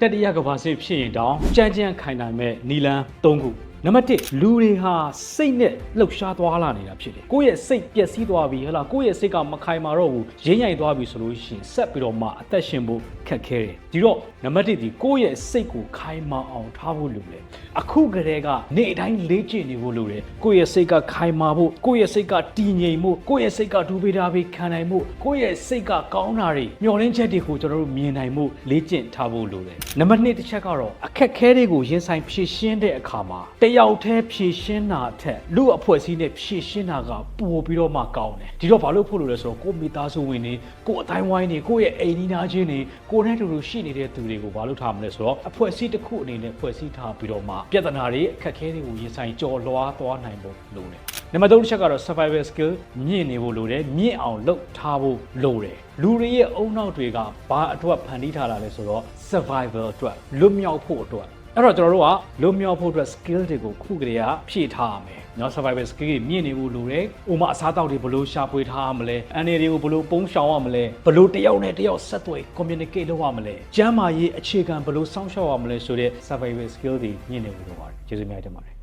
တတိယကဘာစစ်ဖြစ်ရင်တောင်ကြမ်းကြမ်းခိုင်နိုင်မဲ့နီလန်း၃ခု နံပါတ်1လူတွေဟာစိတ်နဲ့လှုပ်ရှားသွားလာနေတာဖြစ်တယ်ကိုယ့်ရဲ့စိတ်ပျက်စီးသွားပြီဟဲ့လားကိုယ့်ရဲ့စိတ်ကမခိုင်မာတော့ဘူးရင်းရိုက်သွားပြီဆိုလို့ရှိရင်ဆက်ပြီးတော့မှအသက်ရှင်ဖို့ခက်ခဲတယ်ဒီတော့နံပါတ်1ဒီကိုယ့်ရဲ့စိတ်ကိုခိုင်မာအောင်ထားဖို့လိုတယ်အခုကတည်းကနေအတိုင်းလေ့ကျင့်နေဖို့လိုတယ်ကိုယ့်ရဲ့စိတ်ကခိုင်မာဖို့ကိုယ့်ရဲ့စိတ်ကတည်ငြိမ်ဖို့ကိုယ့်ရဲ့စိတ်ကဒူပေတာပေခံနိုင်ဖို့ကိုယ့်ရဲ့စိတ်ကကောင်းတာတွေမျှော်လင့်ချက်တွေကိုကျွန်တော်တို့မြင်နိုင်ဖို့လေ့ကျင့်ထားဖို့လိုတယ်နံပါတ်2တစ်ချက်ကတော့အခက်ခဲတွေကိုရင်ဆိုင်ဖြေရှင်းတဲ့အခါမှာတယောက်တည်းဖြေရှင်းတာအထက်လူအဖွဲ့အစည်းနဲ့ဖြေရှင်းတာကပိုပြီးတော့မှကောင်းတယ်ဒီတော့ဘာလို့ဖို့လို့လဲဆိုတော့ကိုယ့်မိသားစုဝင်တွေကိုယ့်အတိုင်းဝိုင်းတွေကိုယ့်ရဲ့အိမ်နီးနားချင်းတွေကိုယ်နဲ့တူတူရှိနေတဲ့သူတွေကိုဘာလို့ထားမလဲဆိုတော့အဖွဲ့အစည်းတစ်ခုအနေနဲ့ဖွဲ့စည်းထားပြီးတော့မှပြဿနာတွေအခက်ခဲတွေကိုရင်ဆိုင်ကျော်လွှားသွားနိုင်ဖို့လိုတယ်နံပါတ်3တစ်ချက်ကတော့ survival skill မြင့်နေဖို့လိုတယ်မြင့်အောင်လုပ်ထားဖို့လိုတယ်လူတွေရဲ့အုံနောက်တွေကဘာအတွက်ဖန်တီးထားတာလဲဆိုတော့ survival အတွက်လွတ်မြောက်ဖို့အတွက် အဲ့တော့ကျွန်တော်တို့ကလွတ်မြောက်ဖို့အတွက် skill တွေကိုခုကလေးကဖြည့်ထားရမယ်เนาะ survival skill တွေမြင့်နေဖို့လိုတယ်။ဥပမာအစားအသောက်တွေဘယ်လိုရှာဖွေထားရမလဲ။အန်ရီတွေကိုဘယ်လိုပုံရှောင်ရမလဲ။ဘယ်လိုတယောက်နဲ့တယောက်ဆက်သွယ် communicate လုပ်ရမလဲ။ကျမ်းမာရေးအခြေခံဘယ်လိုစောင့်ရှောက်ရမလဲဆိုတဲ့ survival skill တွေမြင့်နေဖို့လိုပါတယ်။ကျေးဇူးများတင်ပါတယ်